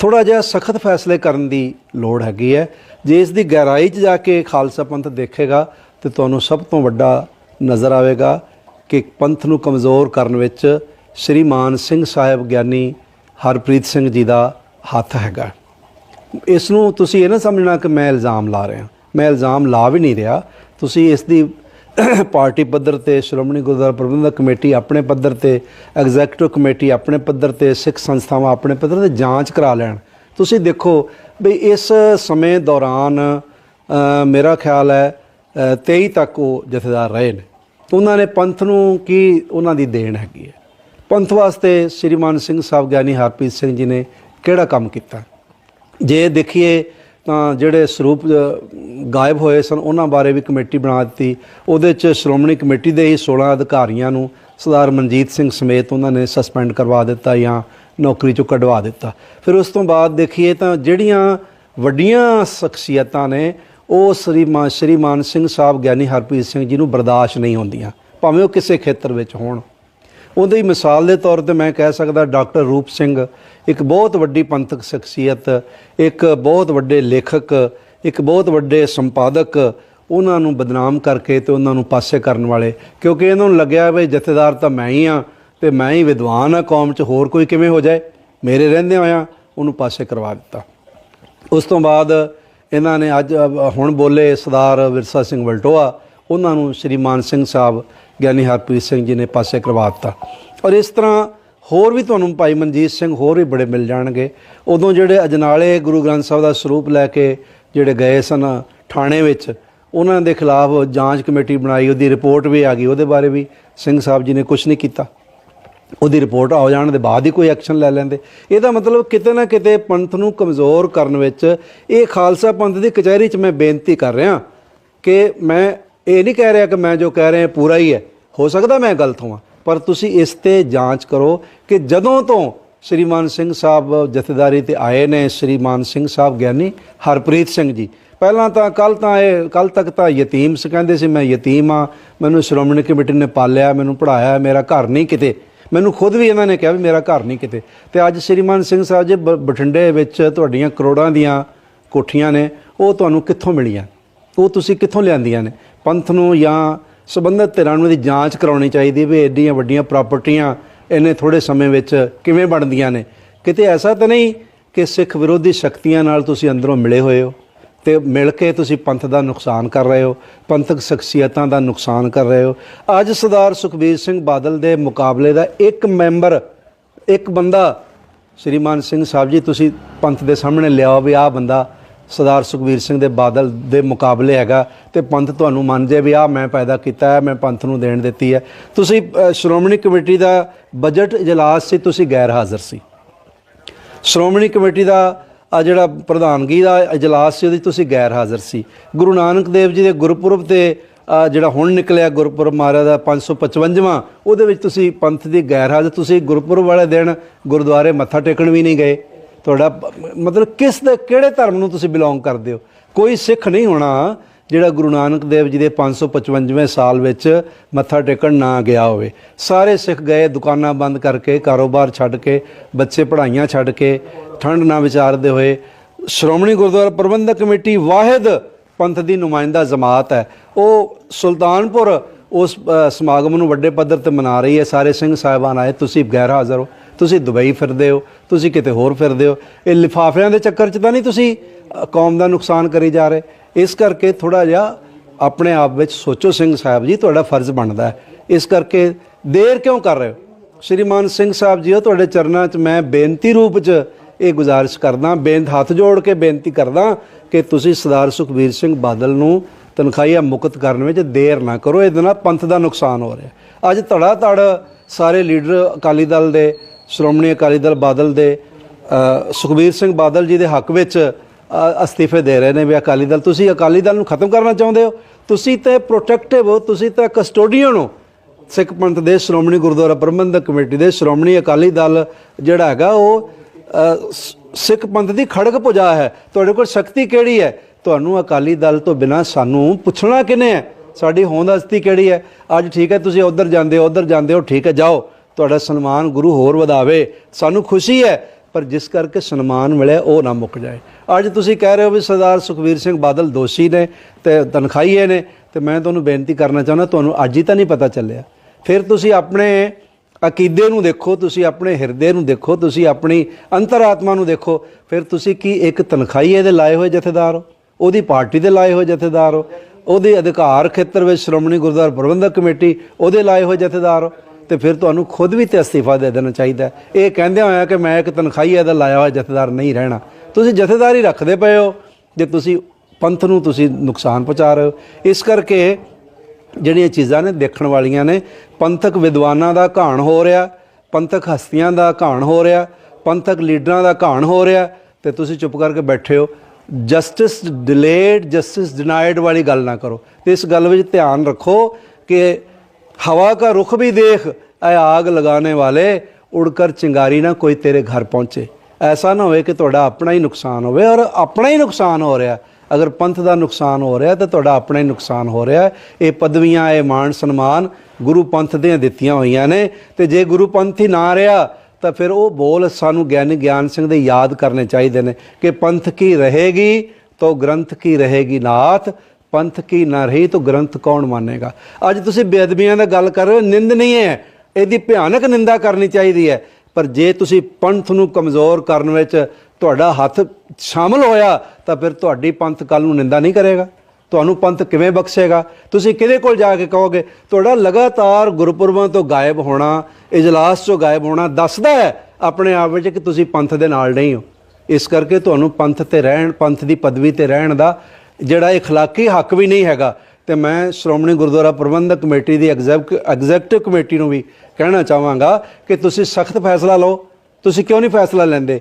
ਥੋੜਾ ਜਿਹਾ ਸਖਤ ਫੈਸਲੇ ਕਰਨ ਦੀ ਲੋੜ ਹੈਗੀ ਹੈ। ਜੇ ਇਸ ਦੀ ਗਹਿਰਾਈ 'ਚ ਜਾ ਕੇ ਖਾਲਸਾ ਪੰਥ ਦੇਖੇਗਾ, ਤੇ ਤੁਹਾਨੂੰ ਸਭ ਤੋਂ ਵੱਡਾ ਨਜ਼ਰ ਆਵੇਗਾ ਕਿ ਪੰਥ ਨੂੰ ਕਮਜ਼ੋਰ ਕਰਨ ਵਿੱਚ ਸ੍ਰੀ ਮਾਨ ਸਿੰਘ ਸਾਹਿਬ ਗਿਆਨੀ ਹਰਪ੍ਰੀਤ ਸਿੰਘ ਜੀ ਦਾ ਹੱਥ ਹੈਗਾ। ਇਸ ਨੂੰ ਤੁਸੀਂ ਇਹ ਨਾ ਸਮਝਣਾ ਕਿ ਮੈਂ ਇਲਜ਼ਾਮ ਲਾ ਰਿਹਾ। ਮੈਂ ਇਲਜ਼ਾਮ ਲਾ ਵੀ ਨਹੀਂ ਰਿਹਾ। ਤੁਸੀਂ ਇਸ ਦੀ ਪਾਰਟੀ ਪੱਧਰ ਤੇ ਸ਼੍ਰੋਮਣੀ ਗੁਰਦੁਆਰਾ ਪ੍ਰਬੰਧਕ ਕਮੇਟੀ ਆਪਣੇ ਪੱਧਰ ਤੇ ਐਗਜ਼ੈਕਟਿਵ ਕਮੇਟੀ ਆਪਣੇ ਪੱਧਰ ਤੇ ਸਿੱਖ ਸੰਸਥਾਵਾਂ ਆਪਣੇ ਪੱਧਰ ਤੇ ਜਾਂਚ ਕਰਾ ਲੈਣ। ਤੁਸੀਂ ਦੇਖੋ ਵੀ ਇਸ ਸਮੇਂ ਦੌਰਾਨ ਮੇਰਾ ਖਿਆਲ ਹੈ ਅ, 23 ਤੱਕ ਉਹ ਜਥੇਦਾਰ ਰਹੇ ਨੇ। ਉਹਨਾਂ ਨੇ ਪੰਥ ਨੂੰ ਕੀ ਉਹਨਾਂ ਦੀ ਦੇਣ ਹੈਗੀ ਹੈ? ਪੰਥ ਵਾਸਤੇ ਸ਼੍ਰੀਮਾਨ ਸਿੰਘ ਸਾਹਿਬ ਗਿਆਨੀ ਹਰਪ੍ਰੀਤ ਸਿੰਘ ਜੀ ਨੇ ਕਿਹੜਾ ਕੰਮ ਕੀਤਾ? ਜੇ ਦੇਖੀਏ ਤਾਂ ਜਿਹੜੇ ਸਰੂਪ ਗਾਇਬ ਹੋਏ ਸਨ, ਉਹਨਾਂ ਬਾਰੇ ਵੀ ਕਮੇਟੀ ਬਣਾ ਦਿੱਤੀ। ਉਹਦੇ ਚ ਸ਼੍ਰੋਮਣੀ ਕਮੇਟੀ ਦੇ ਹੀ 16 ਅਧਿਕਾਰੀਆਂ ਨੂੰ ਸਰਦਾਰ ਮਨਜੀਤ ਸਿੰਘ ਸਮੇਤ ਉਹਨਾਂ ਨੇ ਸਸਪੈਂਡ ਕਰਵਾ ਦਿੱਤਾ ਜਾਂ ਨੌਕਰੀ ਚੋਂ ਕਢਵਾ ਦਿੱਤਾ। ਫਿਰ ਉਸ ਤੋਂ ਬਾਅਦ ਦੇਖੀਏ ਤਾਂ ਜਿਹੜੀਆਂ ਵੱਡੀਆਂ ਸ਼ਖਸੀਅਤਾਂ ਨੇ, ਉਹ ਸ੍ਰੀ ਮਾਨ ਸ਼੍ਰੀ ਮਾਨ ਸਿੰਘ ਸਾਹਿਬ ਗਿਆਨੀ ਹਰਪ੍ਰੀਤ ਸਿੰਘ ਜੀ ਨੂੰ ਬਰਦਾਸ਼ਤ ਨਹੀਂ ਹੁੰਦੀਆਂ। ਭਾਵੇਂ ਉਹ ਕਿਸੇ ਖੇਤਰ ਵਿੱਚ ਹੋਣ। ਉਹਦੀ ਮਿਸਾਲ ਦੇ ਤੌਰ ਤੇ ਮੈਂ ਕਹਿ ਸਕਦਾ ਡਾਕਟਰ ਰੂਪ ਸਿੰਘ ਇੱਕ ਬਹੁਤ ਵੱਡੀ ਪੰਥਕ ਸ਼ਖਸੀਅਤ, ਇੱਕ ਬਹੁਤ ਵੱਡੇ ਲੇਖਕ, ਇੱਕ ਬਹੁਤ ਵੱਡੇ ਸੰਪਾਦਕ, ਉਹਨਾਂ ਨੂੰ ਬਦਨਾਮ ਕਰਕੇ ਤੇ ਉਹਨਾਂ ਨੂੰ ਪਾਸੇ ਕਰਨ ਵਾਲੇ। ਕਿਉਂਕਿ ਇਹਨਾਂ ਨੂੰ ਲੱਗਿਆ ਵੀ ਜਥੇਦਾਰ ਤਾਂ ਮੈਂ ਹੀ ਆ ਤੇ ਮੈਂ ਹੀ ਵਿਦਵਾਨ ਆ ਕੌਮ 'ਚ ਹੋਰ ਕੋਈ ਕਿਵੇਂ ਹੋ ਜਾਏ? ਮੇਰੇ ਰਹਿੰਦੇ ਹੋਇਆਂ ਉਹਨੂੰ ਪਾਸੇ ਕਰਵਾ ਦਿੱਤਾ। ਉਸ ਤੋਂ ਬਾਅਦ ਇਹਨਾਂ ਨੇ ਅੱਜ ਹੁਣ ਬੋਲੇ ਸਰਦਾਰ ਵਿਰਸਾ ਸਿੰਘ ਵਲਟੋਆ, ਉਹਨਾਂ ਨੂੰ ਸ਼੍ਰੀ ਮਾਨ ਸਿੰਘ ਸਾਹਿਬ ਗਿਆਨੀ ਹਰਪ੍ਰੀਤ ਸਿੰਘ ਜੀ ਨੇ ਪਾਸੇ ਕਰਵਾ ਦਿੱਤਾ ਔਰ ਇਸ ਤਰ੍ਹਾਂ ਹੋਰ ਵੀ ਤੁਹਾਨੂੰ ਭਾਈ ਮਨਜੀਤ ਸਿੰਘ ਹੋਰ ਵੀ ਬੜੇ ਮਿਲ ਜਾਣਗੇ। ਉਦੋਂ ਜਿਹੜੇ ਅਜਨਾਲੇ ਗੁਰੂ ਗ੍ਰੰਥ ਸਾਹਿਬ ਦਾ ਸਰੂਪ ਲੈ ਕੇ ਜਿਹੜੇ ਗਏ ਸਨ ਥਾਣੇ ਵਿੱਚ, ਉਹਨਾਂ ਦੇ ਖਿਲਾਫ ਜਾਂਚ ਕਮੇਟੀ ਬਣਾਈ, ਉਹਦੀ ਰਿਪੋਰਟ ਵੀ ਆ ਗਈ, ਉਹਦੇ ਬਾਰੇ ਵੀ ਸਿੰਘ ਸਾਹਿਬ ਜੀ ਨੇ ਕੁਝ ਨਹੀਂ ਕੀਤਾ। ਉਹਦੀ ਰਿਪੋਰਟ ਆ ਜਾਣ ਦੇ ਬਾਅਦ ਹੀ ਕੋਈ ਐਕਸ਼ਨ ਲੈ ਲੈਂਦੇ। ਇਹਦਾ ਮਤਲਬ ਕਿਤੇ ਨਾ ਕਿਤੇ ਪੰਥ ਨੂੰ ਕਮਜ਼ੋਰ ਕਰਨ ਵਿੱਚ ਇਹ ਖਾਲਸਾ ਪੰਥ ਦੀ ਕਚਹਿਰੀ 'ਚ ਮੈਂ ਬੇਨਤੀ ਕਰ ਰਿਹਾ ਕਿ ਮੈਂ ਇਹ ਨਹੀਂ ਕਹਿ ਰਿਹਾ ਕਿ ਮੈਂ ਜੋ ਕਹਿ ਰਿਹਾ ਪੂਰਾ ਹੀ ਹੈ। ਹੋ ਸਕਦਾ ਮੈਂ ਗਲਤ ਹਾਂ ਪਰ ਤੁਸੀਂ ਇਸ ਤੇ ਜਾਂਚ ਕਰੋ ਕਿ ਜਦੋਂ ਤੋਂ ਸ਼੍ਰੀਮਾਨ ਸਿੰਘ ਸਾਹਿਬ ਜਥੇਦਾਰੀ ਤੇ ਆਏ ਨੇ ਸ਼੍ਰੀਮਾਨ ਸਿੰਘ ਸਾਹਿਬ ਗਿਆਨੀ ਹਰਪ੍ਰੀਤ ਸਿੰਘ ਜੀ। ਪਹਿਲਾਂ ਤਾਂ ਕੱਲ ਤਾਂ ਇਹ ਕੱਲ ਤੱਕ ਤਾਂ ਯਤੀਮ ਸੀ ਕਹਿੰਦੇ ਸੀ, ਮੈਂ ਯਤੀਮ ਆ ਮੈਨੂੰ ਸ਼੍ਰੋਮਣੀ ਕਮੇਟੀ ਨੇ ਪਾਲਿਆ, ਮੈਨੂੰ ਪੜਾਇਆ ਮੇਰਾ ਘਰ ਨਹੀਂ ਕਿਤੇ। ਮੈਨੂੰ ਖੁਦ ਵੀ ਇਹਨਾਂ ਨੇ ਕਿਹਾ ਵੀ ਮੇਰਾ ਘਰ ਨਹੀਂ ਕਿਤੇ। ਤੇ ਅੱਜ ਸ਼੍ਰੀਮਾਨ ਸਿੰਘ ਸਾਹਿਬ ਜੀ ਬ- ਬਠਿੰਡੇ ਵਿੱਚ ਤੁਹਾਡੀਆਂ ਕਰੋੜਾਂ ਦੀਆਂ ਕੋਠੀਆਂ ਨੇ, ਉਹ ਤੁਹਾਨੂੰ ਕਿੱਥੋਂ ਮਿਲੀਆਂ? ਉਹ ਤੁਸੀਂ ਕਿੱਥੋਂ ਲਿਆਂਦੀਆਂ ਨੇ? ਪੰਥ ਨੂੰ ਜਾਂ ਸਬੰਧਤ ਧਿਰਾਂ ਨੂੰ ਦੀ ਜਾਂਚ ਕਰਾਉਣੀ ਚਾਹੀਦੀ ਵੀ ਐਡੀਆਂ ਵੱਡੀਆਂ ਪ੍ਰਾਪਰਟੀਆਂ ਇਹਨੇ ਥੋੜੇ ਸਮੇਂ ਵਿੱਚ ਕਿਵੇਂ ਬਣਦੀਆਂ ਨੇ। ਕਿਤੇ ਐਸਾ ਤਾਂ ਨਹੀਂ ਕਿ ਸਿੱਖ ਵਿਰੋਧੀ ਸ਼ਕਤੀਆਂ ਨਾਲ ਤੁਸੀਂ ਅੰਦਰੋਂ ਮਿਲੇ ਹੋਏ ਹੋ ਤੇ ਮਿਲ ਕੇ ਤੁਸੀਂ ਪੰਥ ਦਾ ਨੁਕਸਾਨ ਕਰ ਰਹੇ ਹੋ, ਪੰਥਕ ਸ਼ਖਸੀਅਤਾਂ ਦਾ ਨੁਕਸਾਨ ਕਰ ਰਹੇ ਹੋ। ਅੱਜ ਸਰਦਾਰ ਸੁਖਬੀਰ ਸਿੰਘ ਬਾਦਲ ਦੇ ਮੁਕਾਬਲੇ ਦਾ ਇੱਕ ਮੈਂਬਰ, ਇੱਕ ਬੰਦਾ, ਸ਼੍ਰੀਮਾਨ ਸਿੰਘ ਸਾਹਿਬ ਜੀ, ਤੁਸੀਂ ਪੰਥ ਦੇ ਸਾਹਮਣੇ ਲਿਆਓ ਵੀ ਆਹ ਬੰਦਾ ਸਰਦਾਰ ਸੁਖਬੀਰ ਸਿੰਘ ਦੇ ਬਾਦਲ ਦੇ ਮੁਕਾਬਲੇ ਹੈਗਾ ਤੇ ਪੰਥ ਤੁਹਾਨੂੰ ਮੰਨ ਜੇ ਵੀ ਆਹ ਮੈਂ ਪੈਦਾ ਕੀਤਾ ਹੈ, ਮੈਂ ਪੰਥ ਨੂੰ ਦੇਣ ਦਿੱਤੀ ਹੈ। ਤੁਸੀਂ ਸ਼੍ਰੋਮਣੀ ਕਮੇਟੀ ਦਾ ਬਜਟ ਇਜਲਾਸ ਸੀ, ਤੁਸੀਂ ਗੈਰ ਹਾਜ਼ਰ ਸੀ। ਸ਼੍ਰੋਮਣੀ ਕਮੇਟੀ ਦਾ ਆ ਜਿਹੜਾ ਪ੍ਰਧਾਨਗੀ ਦਾ ਇਜਲਾਸ ਸੀ, ਉਹਦੀ ਤੁਸੀਂ ਗੈਰ ਹਾਜ਼ਰ ਸੀ। ਗੁਰੂ ਨਾਨਕ ਦੇਵ ਜੀ ਦੇ ਗੁਰਪੁਰਬ ਤੇ ਜਿਹੜਾ ਹੁਣ ਨਿਕਲਿਆ ਗੁਰਪੁਰਬ ਮਹਾਰਾਜ ਦਾ 555ਵਾਂ ਉਹਦੇ ਵਿੱਚ ਤੁਸੀਂ ਪੰਥ ਦੀ ਗੈਰ ਹਾਜ਼ਰ, ਤੁਸੀਂ ਗੁਰਪੁਰਬ ਵਾਲੇ ਦਿਨ ਗੁਰਦੁਆਰੇ ਮੱਥਾ ਟੇਕਣ ਵੀ ਨਹੀਂ ਗਏ। ਤੁਹਾਡਾ ਮਤਲਬ ਕਿਸ ਦੇ ਕਿਹੜੇ ਧਰਮ ਨੂੰ ਤੁਸੀਂ ਬਿਲੋਂਗ ਕਰਦੇ ਹੋ? ਕੋਈ ਸਿੱਖ ਨਹੀਂ ਹੋਣਾ ਜਿਹੜਾ ਗੁਰੂ ਨਾਨਕ ਦੇਵ ਜੀ ਦੇ 555ਵੇਂ ਸਾਲ ਵਿੱਚ ਮੱਥਾ ਟੇਕਣ ਨਾ ਗਿਆ ਹੋਵੇ। ਸਾਰੇ ਸਿੱਖ ਗਏ, ਦੁਕਾਨਾਂ ਬੰਦ ਕਰਕੇ, ਕਾਰੋਬਾਰ ਛੱਡ ਕੇ, ਬੱਚੇ ਪੜ੍ਹਾਈਆਂ ਛੱਡ ਕੇ, ਠੰਡ ਨਾ ਵਿਚਾਰਦੇ ਹੋਏ। ਸ਼੍ਰੋਮਣੀ ਗੁਰਦੁਆਰਾ ਪ੍ਰਬੰਧਕ ਕਮੇਟੀ ਵਾਹਿਦ ਪੰਥ ਦੀ ਨੁਮਾਇੰਦਾ ਜਮਾਤ ਹੈ। ਉਹ ਸੁਲਤਾਨਪੁਰ ਉਸ ਸਮਾਗਮ ਨੂੰ ਵੱਡੇ ਪੱਧਰ ਤੇ ਮਨਾ ਰਹੀ ਹੈ। ਸਾਰੇ ਸਿੰਘ ਸਾਹਿਬਾਨ ਆਏ, ਤੁਸੀਂ ਗੈਰ ਹਾਜ਼ਰ ਹੋ। ਤੁਸੀਂ ਦੁਬਈ ਫਿਰਦੇ ਹੋ, ਤੁਸੀਂ ਕਿਤੇ ਹੋਰ ਫਿਰਦੇ ਹੋ। ਇਹ ਲਿਫਾਫਿਆਂ ਦੇ ਚੱਕਰ 'ਚ ਤਾਂ ਨਹੀਂ ਤੁਸੀਂ ਕੌਮ ਦਾ ਨੁਕਸਾਨ ਕਰੀ ਜਾ ਰਹੇ। ਇਸ ਕਰਕੇ ਥੋੜਾ ਜਿਹਾ ਆਪਣੇ ਆਪ ਵਿੱਚ ਸੋਚੋ ਸਿੰਘ ਸਾਹਿਬ ਜੀ, ਤੁਹਾਡਾ ਫਰਜ਼ ਬਣਦਾ ਹੈ। ਇਸ ਕਰਕੇ ਦੇਰ ਕਿਉਂ ਕਰ ਰਹੇ ਹੋ? ਸ਼੍ਰੀਮਾਨ ਸਿੰਘ ਸਾਹਿਬ ਜੀ, ਉਹ ਤੁਹਾਡੇ ਚਰਨਾਂ 'ਚ ਮੈਂ ਬੇਨਤੀ ਰੂਪ 'ਚ ਇਹ ਗੁਜ਼ਾਰਿਸ਼ ਕਰਦਾ, ਬੇਨਤ ਹੱਥ ਜੋੜ ਕੇ ਬੇਨਤੀ ਕਰਦਾ ਕਿ ਤੁਸੀਂ ਸਰਦਾਰ ਸੁਖਬੀਰ ਸਿੰਘ ਬਾਦਲ ਨੂੰ ਤਨਖਾਹੀਆ ਮੁਕਤ ਕਰਨ ਵਿੱਚ ਦੇਰ ਨਾ ਕਰੋ। ਇਹਦੇ ਨਾਲ ਪੰਥ ਦਾ ਨੁਕਸਾਨ ਹੋ ਰਿਹਾ। ਅੱਜ ਧੜਾ ਧੜ ਸਾਰੇ ਲੀਡਰ ਅਕਾਲੀ ਦਲ ਦੇ ਸ਼੍ਰੋਮਣੀ ਅਕਾਲੀ ਦਲ ਬਾਦਲ ਦੇ ਸੁਖਬੀਰ ਸਿੰਘ ਬਾਦਲ ਜੀ ਦੇ ਹੱਕ ਵਿੱਚ ਅ, ਅਸਤੀਫੇ ਦੇ ਰਹੇ ਨੇ ਵੀ ਅਕਾਲੀ ਦਲ। ਤੁਸੀਂ ਅਕਾਲੀ ਦਲ ਨੂੰ ਖਤਮ ਕਰਨਾ ਚਾਹੁੰਦੇ ਹੋ? ਤੁਸੀਂ ਤੇ ਪ੍ਰੋਟੈਕਟਿਵ ਹੋ ਤੁਸੀਂ ਤਾਂ ਕਸਟੋਡੀਅਨ ਹੋ। ਸਿੱਖ ਪੰਥ ਦੇ ਸ਼੍ਰੋਮਣੀ ਗੁਰਦੁਆਰਾ ਪ੍ਰਬੰਧਕ ਕਮੇਟੀ ਦੇ ਸ਼੍ਰੋਮਣੀ ਅਕਾਲੀ ਦਲ ਜਿਹੜਾ ਹੈਗਾ ਉਹ ਸਿੱਖ ਪੰਥ ਦੀ ਖੜਕ ਪੁਜਾ ਹੈ। ਤੁਹਾਡੇ ਕੋਲ ਸ਼ਕਤੀ ਕਿਹੜੀ ਹੈ? ਤੁਹਾਨੂੰ ਅਕਾਲੀ ਦਲ ਤੋਂ ਬਿਨਾ ਸਾਨੂੰ ਪੁੱਛਣਾ ਕਿਨੇ ਹੈ? ਸਾਡੀ ਹੋਂਦ ਹਸਤੀ ਕਿਹੜੀ ਹੈ? ਅੱਜ ਠੀਕ ਹੈ ਤੁਸੀਂ ਉਧਰ ਜਾਂਦੇ ਹੋ ਉਧਰ ਜਾਂਦੇ ਹੋ ਠੀਕ ਹੈ ਜਾਓ। ਤੁਹਾਡਾ ਸਨਮਾਨ ਗੁਰੂ ਹੋਰ ਵਧਾਵੇ। ਸਾਨੂੰ ਖੁਸ਼ੀ ਹੈ, ਪਰ ਜਿਸ ਕਰਕੇ ਸਨਮਾਨ ਮਿਲਿਆ, ਉਹ ਨਾ ਮੁੱਕ ਜਾਏ। ਅੱਜ ਤੁਸੀਂ ਕਹਿ ਰਹੇ ਹੋ ਵੀ ਸਰਦਾਰ ਸੁਖਵੀਰ ਸਿੰਘ ਬਾਦਲ ਦੋਸ਼ੀ ਨੇ ਤੇ ਤਨਖਾਹੀਏ ਨੇ, ਤੇ ਮੈਂ ਤੁਹਾਨੂੰ ਬੇਨਤੀ ਕਰਨਾ ਚਾਹੁੰਦਾ, ਤੁਹਾਨੂੰ ਅੱਜ ਹੀ ਤਾਂ ਨਹੀਂ ਪਤਾ ਚੱਲਿਆ। ਫਿਰ ਤੁਸੀਂ ਆਪਣੇ ਅਕੀਦੇ ਨੂੰ ਦੇਖੋ, ਤੁਸੀਂ ਆਪਣੇ ਹਿਰਦੇ ਨੂੰ ਦੇਖੋ, ਤੁਸੀਂ ਆਪਣੀ ਅੰਤਰਾਤਮਾ ਨੂੰ ਦੇਖੋ। ਫਿਰ ਤੁਸੀਂ ਕੀ ਇੱਕ ਤਨਖਾਹੀਏ ਦੇ ਲਾਏ ਹੋਏ ਜਥੇਦਾਰ ਹੋ? ਉਹਦੀ ਪਾਰਟੀ ਦੇ ਲਾਏ ਹੋਏ ਜਥੇਦਾਰ ਹੋ? ਉਹਦੇ ਅਧਿਕਾਰ ਖੇਤਰ ਵਿੱਚ ਸ਼੍ਰੋਮਣੀ ਗੁਰਦੁਆਰਾ ਪ੍ਰਬੰਧਕ ਕਮੇਟੀ ਉਹਦੇ ਲਾਏ ਹੋਏ ਜਥੇਦਾਰ ਹੋ? ਤੇ ਫਿਰ ਤੁਹਾਨੂੰ ਖੁਦ ਵੀ ਤੇ ਅਸਤੀਫਾ ਦੇ ਦੇਣਾ ਚਾਹੀਦਾ ਇਹ ਕਹਿੰਦੇ ਹੋਇਆ ਕਿ ਮੈਂ ਇੱਕ ਤਨਖਾਹੀਏ ਦਾ ਲਾਇਆ ਹੋਇਆ ਜਥੇਦਾਰ ਨਹੀਂ ਰਹਿਣਾ। ਤੁਸੀਂ ਜਥੇਦਾਰ ਹੀ ਰੱਖਦੇ ਪਏ ਹੋ, ਜੇ ਤੁਸੀਂ ਪੰਥ ਨੂੰ ਤੁਸੀਂ ਨੁਕਸਾਨ ਪਹੁੰਚਾ ਰਹੇ ਹੋ। ਇਸ ਕਰਕੇ ਜਿਹੜੀਆਂ ਚੀਜ਼ਾਂ ਨੇ ਦੇਖਣ ਵਾਲੀਆਂ ਨੇ, ਪੰਥਕ ਵਿਦਵਾਨਾਂ ਦਾ ਘਾਣ ਹੋ ਰਿਹਾ, ਪੰਥਕ ਹਸਤੀਆਂ ਦਾ ਘਾਣ ਹੋ ਰਿਹਾ, ਪੰਥਕ ਲੀਡਰਾਂ ਦਾ ਘਾਣ ਹੋ ਰਿਹਾ, ਤੇ ਤੁਸੀਂ ਚੁੱਪ ਕਰਕੇ ਬੈਠੇ ਹੋ। ਜਸਟਿਸ ਡਿਲੇਡ, ਜਸਟਿਸ ਡਿਨਾਈਡ ਵਾਲੀ ਗੱਲ ਨਾ ਕਰੋ। ਤੇ ਇਸ ਗੱਲ ਵਿੱਚ ਧਿਆਨ ਰੱਖੋ ਕਿ ਹਵਾ का रुख भी देख ऐ आग लगाने वाले उड़कर चिंगारी ना कोई तेरे घर पहुंचे ਐਸਾ ਨਾ ਹੋਵੇ ਕਿ ਤੁਹਾਡਾ ਆਪਣਾ ਹੀ ਨੁਕਸਾਨ ਹੋਵੇ ਔਰ ਆਪਣਾ ਹੀ ਨੁਕਸਾਨ ਹੋ ਰਿਹਾ ਅਗਰ ਪੰਥ ਦਾ ਨੁਕਸਾਨ ਹੋ ਰਿਹਾ ਤਾਂ ਤੁਹਾਡਾ ਆਪਣਾ ਹੀ ਨੁਕਸਾਨ ਹੋ ਰਿਹਾ ਹੈ। ਇਹ ਪਦਵੀਆਂ ਇਹ ਮਾਣ ਸਨਮਾਨ ਗੁਰੂ ਪੰਥ ਦੀਆਂ ਦਿੱਤੀਆਂ ਹੋਈਆਂ ਨੇ ਤੇ ਜੇ ਗੁਰੂ ਪੰਥ ਹੀ ਨਾ ਰਿਹਾ ਤਾਂ ਫਿਰ ਉਹ ਬੋਲ ਸਾਨੂੰ ਗਿਆਨੀ ਗਿਆਨ ਸਿੰਘ ਦੇ ਯਾਦ ਕਰਨੇ ਚਾਹੀਦੇ ਨੇ ਕਿ ਪੰਥ ਕੀ ਰਹੇਗੀ ਤੋ ਗ੍ਰੰਥ ਕੀ ਰਹੇਗੀ ਨਾਥ ਪੰਥ ਕੀ ਨਾ ਰਹੀ ਤਾਂ ਗ੍ਰੰਥ ਕੌਣ ਮੰਨੇਗਾ? ਅੱਜ ਤੁਸੀਂ ਬੇਅਦਬੀਆਂ ਦਾ ਗੱਲ ਕਰ ਰਹੇ ਹੋ, ਨਿੰਦ ਨਹੀਂ ਹੈ। ਇਹਦੀ ਭਿਆਨਕ ਨਿੰਦਾ ਕਰਨੀ ਚਾਹੀਦੀ ਹੈ। ਪਰ ਜੇ ਤੁਸੀਂ ਪੰਥ ਨੂੰ ਕਮਜ਼ੋਰ ਕਰਨ ਵਿੱਚ ਤੁਹਾਡਾ ਹੱਥ ਸ਼ਾਮਲ ਹੋਇਆ, ਤਾਂ ਫਿਰ ਤੁਹਾਡੀ ਪੰਥ ਕੱਲ ਨੂੰ ਨਿੰਦਾ ਨਹੀਂ ਕਰੇਗਾ। ਤੁਹਾਨੂੰ ਪੰਥ ਕਿਵੇਂ ਬਖਸ਼ੇਗਾ? ਤੁਸੀਂ ਕਿਹਦੇ ਕੋਲ ਜਾ ਕੇ ਕਹੋਗੇ? ਤੁਹਾਡਾ ਲਗਾਤਾਰ ਗੁਰਪੁਰਬਾਂ ਤੋਂ ਗਾਇਬ ਹੋਣਾ, ਇਜਲਾਸ ਤੋਂ ਗਾਇਬ ਹੋਣਾ ਦੱਸਦਾ ਹੈ ਆਪਣੇ ਆਪ ਵਿੱਚ ਕਿ ਤੁਸੀਂ ਪੰਥ ਦੇ ਨਾਲ ਨਹੀਂ ਹੋ। ਇਸ ਕਰਕੇ ਤੁਹਾਨੂੰ ਪੰਥ ਤੇ ਰਹਿਣ, ਪੰਥ ਦੀ ਪਦਵੀ ਤੇ ਰਹਿਣ ਦਾ ਜਿਹੜਾ اخلاقی ਹੱਕ ਵੀ ਨਹੀਂ ਹੈਗਾ ਤੇ ਮੈਂ ਸ਼੍ਰੋਮਣੀ ਗੁਰਦੁਆਰਾ ਪ੍ਰਬੰਧਕ ਕਮੇਟੀ ਦੀ ਐਗਜ਼ੈਕਟਿਵ ਕਮੇਟੀ ਨੂੰ ਵੀ ਕਹਿਣਾ ਚਾਹਾਂਗਾ ਕਿ ਤੁਸੀਂ ਸਖਤ ਫੈਸਲਾ ਲਓ ਤੁਸੀਂ ਕਿਉਂ ਨਹੀਂ ਫੈਸਲਾ ਲੈਂਦੇ